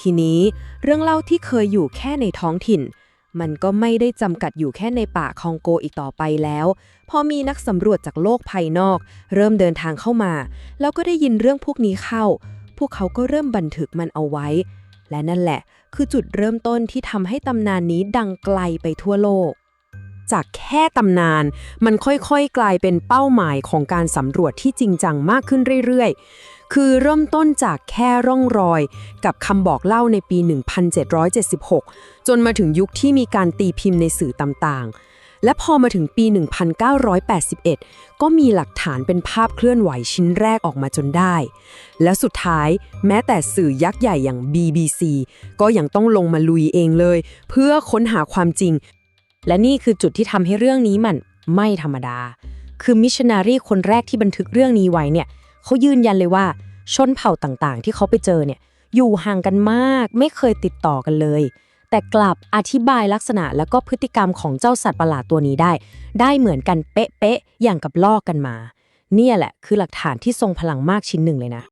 ทีนี้เรื่องเล่าที่เคยอยู่แค่ในท้องถิ่น มันก็ไม่ได้จำกัดอยู่แค่ในป่าคองโกอีกต่อไปแล้ว พอมีนักสำรวจจากโลกภายนอก เริ่มเดินทางเข้ามา แล้วก็ได้ยินเรื่องพวกนี้เข้า พวกเขาก็เริ่มบันทึกมันเอาไว้ และนั่นแหละ คือจุดเริ่มต้นที่ทำให้ตำนานนี้ดังไกลไปทั่วโลกจากแค่ตำนาน มันค่อยๆ กลายเป็นเป้าหมายของการสำรวจที่จริงจังมากขึ้นเรื่อยๆ คือเริ่มต้นจากแค่ร่องรอย กับคำบอกเล่าในปี 1776 จนมาถึงยุคที่มีการตีพิมพ์ในสื่อต่างๆ และพอมาถึงปี 1981 ก็มีหลักฐานเป็นภาพเคลื่อนไหวชิ้นแรกออกมาจนได้ และสุดท้ายแม้แต่สื่อยักษ์ใหญ่อย่าง BBC ก็ยังต้องลงมาลุยเองเลย เพื่อค้นหาความจริง และนี่คือจุดที่ทำให้เรื่องนี้มันไม่ธรรมดา คือมิชชันนารีคนแรกที่บันทึกเรื่องนี้ไว้เนี่ย เขายืนยันเลยว่า ชนเผ่าต่างๆ ที่เขาไปเจอเนี่ยอยู่ห่างกันมากไม่เคยติดต่อกันเลย แต่กลับอธิบายลักษณะแล้วก็พฤติกรรมของเจ้าสัตว์ประหลาดตัวนี้ได้ ได้เหมือนกันเป๊ะๆอย่างกับลอกกันมา เนี่ยแหละคือหลักฐานที่ทรงพลังมากชิ้นหนึ่งเลยนะ